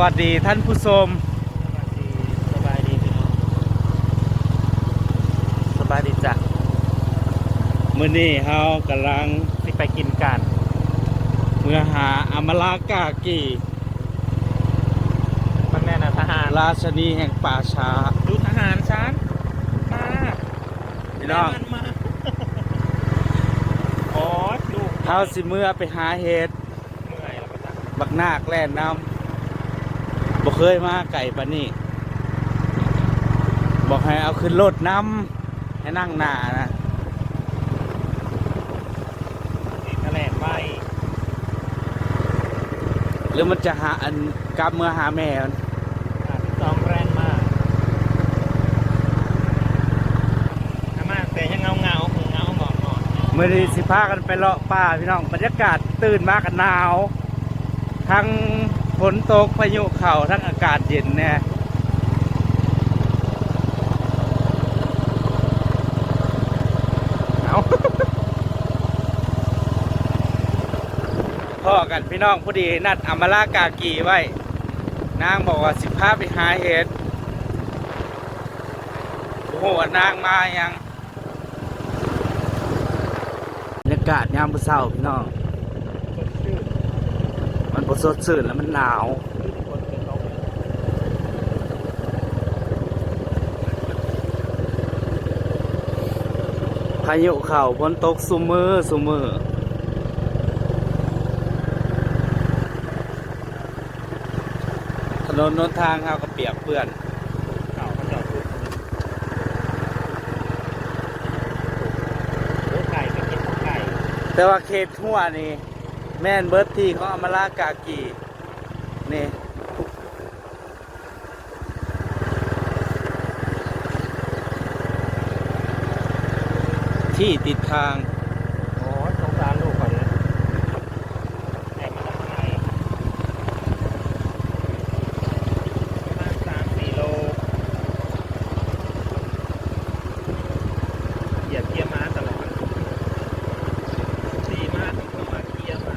วัสดีท่านผู้ชมสบายดีพี่น้องสบายดีจ้ะมื้อนี้เฮากำลังสิไปกินกันเมื่อหาอมรากากีมันแม่นะทหารราชนีแห่งป่าช้าดูทหารฉันมาพี่น้องแม่มันมาโอ้ยลูกเฮาสิเมื่อไปหาเห็ดเมื่อยแล้วก็จะบักนาคแล่นน้ำบ่ เคยมาไก่ปานนี้บอกให้เอาขึ้นรถน้ำให้นั่งหน้านะอีกแถลงไว้หรือมันจะหาอันกลับเมื่อหาแม่มันอะพี่ตองแรงมากอามาแต่ยังเงาเงาๆเงาหมอกหมอกเมื่อนี้สิพากันไปเลาะป่าพี่น้องบรรยากาศตื่นมากันหนาว ทั้งฝนตกพายุเข่าทั้งอากาศเย็นเนี่ยเอาพ่อกันพี่น้องพอดีนัดอมรากากีไว้ นางบอกว่าสิพาไปหาเห็ดโอ้โหนางมายังบรรยากาศยามมื้อเช้าพี่น้อง บ่สดชื่นแล้วมันหนาวคนเป็นลมพายุเข่าฝนตกซุมือซุมือถนนหนทางเขาก็เปียกเปื้อนเก่าเขาจอดพูดโอ้ไก่ก็กินไก่แต่ว่าเขตทั่วนี่ แม่นเบิร์ตที่เขาเอามาลากากีนี่ที่ติดทาง โอ้ยสงสารลูกเขาเลยแอบมาทำไมประมาณสามสี่โลเหยียบเกียร์ม้าตลอดดีมากถึงมาเกียร์ม้า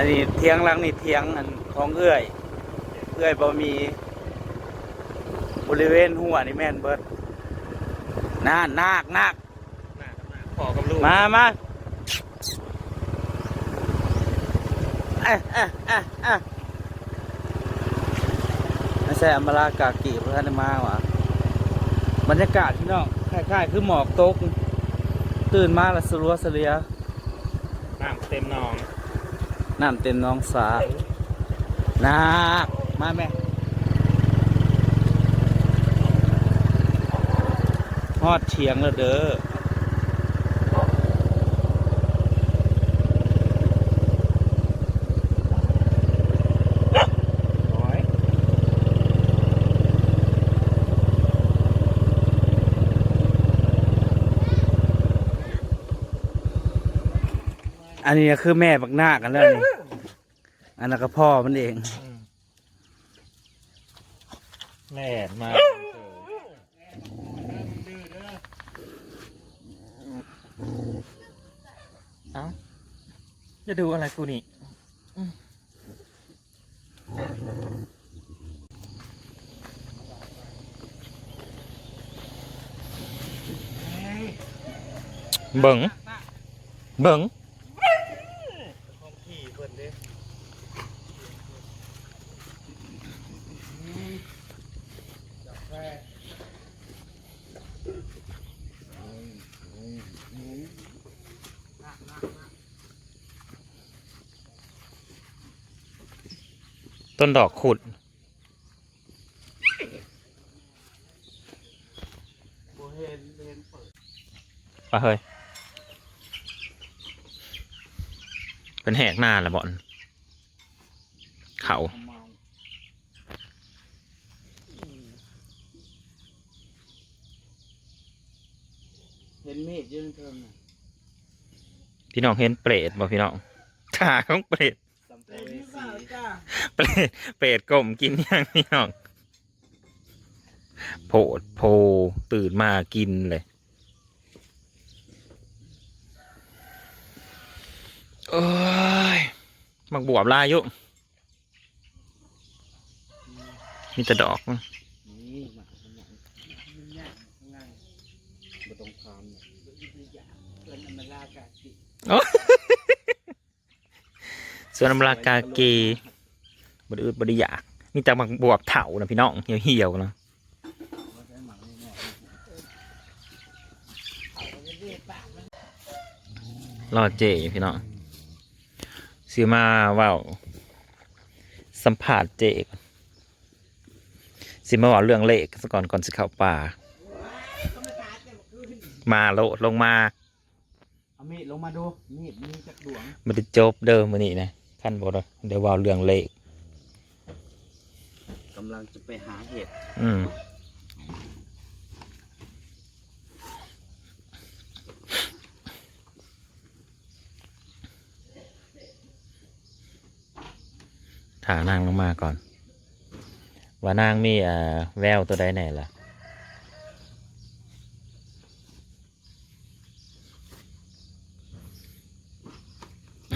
อันนี้เทียงหลังนี่เทียงอันของเอื้อยเอื้อยบ่มีบริเวณหัวนี่แม่นเบิดนาคนาคนาคหนักมากพอกับลูกมามาเอ๊ะเอ๊ะเอ๊ะเอ๊ะไม่ใช่อมรากากีเพื่อนมาว่ะบรรยากาศพี่น้องคล้ายๆ คือหมอกตก ตื่นมาแล้วสลัวสเลียน้ำเต็มหนอง น้ำเต็มน้องสานักมาแม่ฮอดเฉียงแล้วเด้อ อันนี้ก็คือแม่บักหน้ากันแล้วนี่อันนั้นก็พ่อมันเอง แม่มาเอ้าจะดูอะไรกูนี่เบิงเบิง ต้นดอกขุดปะเฮ้ยเป็นแหกหน้าละบอน เขาเห็นเมฆยืนเทิงน่ะพี่น้องเห็นเปรตบ่พี่น้องขาของเปรตสัมภ เวสีเปรตเปรตกลมกินอย่างพี่น้องโผดโพตื่นมากินเลยเอ้ยมักบวบลายอยู่มีแต่ดอกมั้งนี่มาข้างหลังยากข้างล่างบ่ต้องพามเนี่ยเกินอเมรากา สิส่วนอำลากาเกบไดอึดบไดอยากมีแต่มักบวบเถานะพี่น้องเหี่ยวๆนะบ่ใช้หมักนี่แน่เอาไปเรื่อยๆปากมันรอเจพี่น้องซื้อมาเว่าสัมผัสเจก่อนสิมาเว่าเรื่องเลขซะก่อนก่อนสิเข้าป่า มาโลดลงมา เอามีดลงมาดู มีดมีจักดวงมันจะจบเดิมมันนี่นะ ขั้นบดเดี๋ยวเว่าเรื่องเลขกำลังจะไปหาเห็ดอืมถานางลงมาก่อน ว่านางมีอ่าแววตัวใดแน่ล่ะ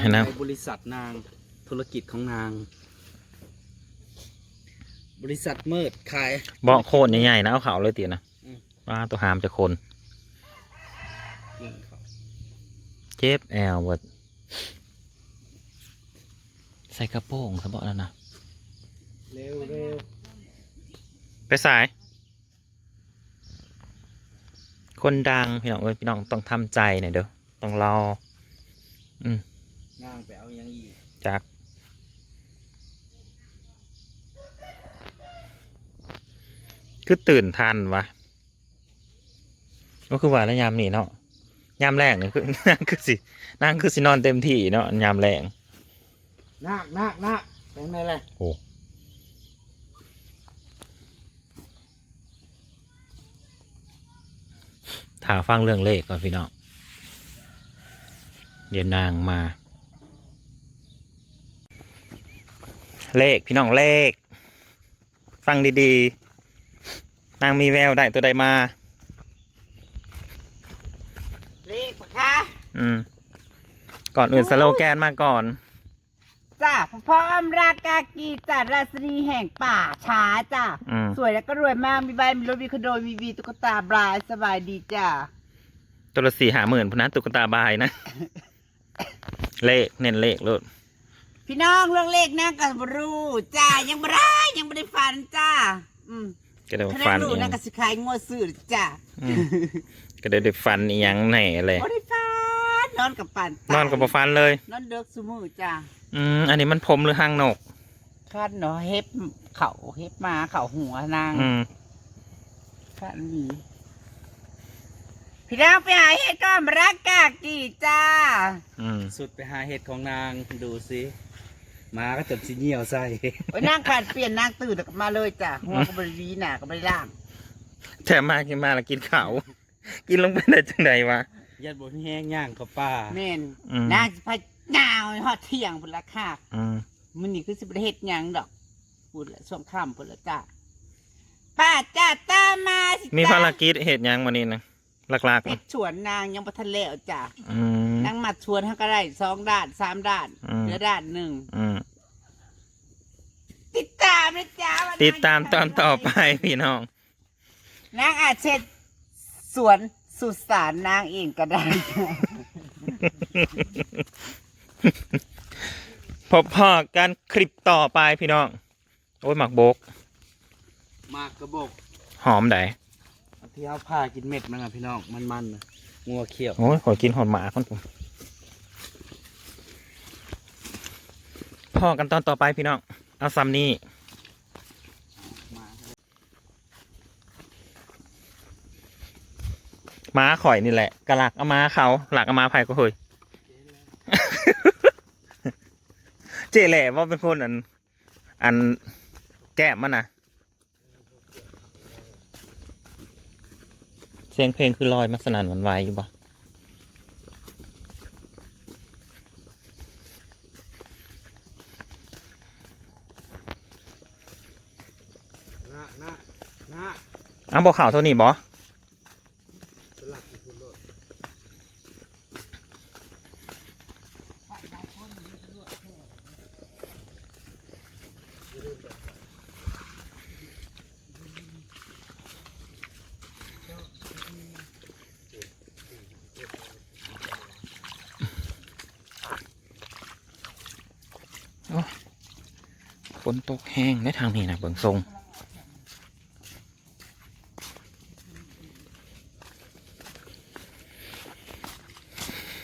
ให้นะไปบริษัทนาง ธุรกิจของนาง บริษัทมืดขาย เบาะโคนใหญ่ๆนะเอาเขาเลยตีนะอืมว่าตัวหามจะคนอืมครับเจ็บแอลเวิร์ดใส่กระโปรงสะเบาะแล้วนะเร็วเร็วไปสาย คนดังพี่น้องเอ้ยพี่น้องต้องทำใจหน่อยเด้อต้องรอ นางไปเอายังอีกจากคือตื่นทันวะก็คือว่าแล้วยามนี่เนาะยามแรงนี่คือนั่งคือสินั่งคือสินอนเต็มที่เนาะยามแรงนาคนาคนาคเป็นไงเลยโอ้ถาฟังเรื่องเลขก่อนพี่น้องเดี๋ยวนางมา เลขพี่น้องเลข ฟังดีๆ นางมีแววได้ตัวใดมา เลขปะคะอืม ก่อนอื่นสโลแกนมาก่อน จ้าพร้อมรากากีจัดราชนีแห่งป่าช้าจ้าอืม สวยแล้วก็รวยมากมีใบานมีรถมีคอนโดมีวีตุ๊กตาบรายสบายดีจ้าตัวละสี่หาหมื่นพนันตุ๊กตาบายนะ เลขเน้นเลขโลด พี่น้องเรื่องเลขนั่งกันบรูจ้ายังบ่ได้ยังไม่ได้ฟันจ้า อืมก็ได้ถ้าฟัได้นรู้อีหยันั่งงก็สิขายงวดซื้อจ้าอืมก็ได้ได้ฟันอีหยังแหน่เลย บ่ได้ฟันนอนกับปั่นนอนกับบฟันเลย นอนเด็กสมือจ้าอืมอันนี้มันผมหรือหางนกคาดเนาะเฮ็บเข่าเฮ็บมาเข่าหัวนางอืมคาดหวีพี่น้องไปหาเฮ็ดก้อนรากากีจ้า อืมสุดไปหาเห็ดของนางดูสิห มาก็จบสิเหี่ยวใส่โอ้ยนั่งขาดเปลี่ยนนั่งตื่นแล้วก็มาเลยจ้ะหัวก็บริวีหนาก็บริล่างแถมมากินมาแล้วกินข้าวกินลงไปได้จังใดวะ ยัดบนแห้งย่างกับป้าแม่นอืม นางสิพะหนาวฮอดเที่ยงพุ่นละค่ะอืมมันนี่คือสิบเฮ็ดหยังดอกพูดละช่วงค่ำพุ่นละจ้ะป้าจ้าตามมาสิมีจ้ะภารกิจเหตุยังวันนี้นะหลักเฮ็ดชวนนางยังบ่ทันแล้วจ้ะๆอืม นางมาชวนเฮาก็ได้สองด้านสามด้านอืม เหลือด้านหนึ่งอืมติดตามนะจ้าว่ติดตามตอนต่อไปพี่น้อง นางอาจเช็ดสวนสุสานนางเองก็ได้จ้ะพบพอกันคลิปต่อไปพี่น้อง โอ้ยหมักโบก มากกระบอก หอมไดเอา ที่เอาผ้ากินเม็ดมันอะพี่น้องมันๆนะงัวเขียวโอ้ยขอกินหอมหมาคนผมพอกันตอนต่อไปพี่น้อง เอาซัมนี่มาม้าข่อยนี่แหละกะหลักเอามาเขาหลักเอามาไผ่ก็เฮยเจแหละว่าเป็นคนอัน อันแก้มมันนะ เสียงเพลงคือลอยมาสนั่นหวันไหวอยู่ปะหน้าหน้าหน้าอ้าวบอกข่าวเท่านี้บอ สลักอีกคนโลด ฝนตกแห้งในทางนี้นะเบิ่งทรง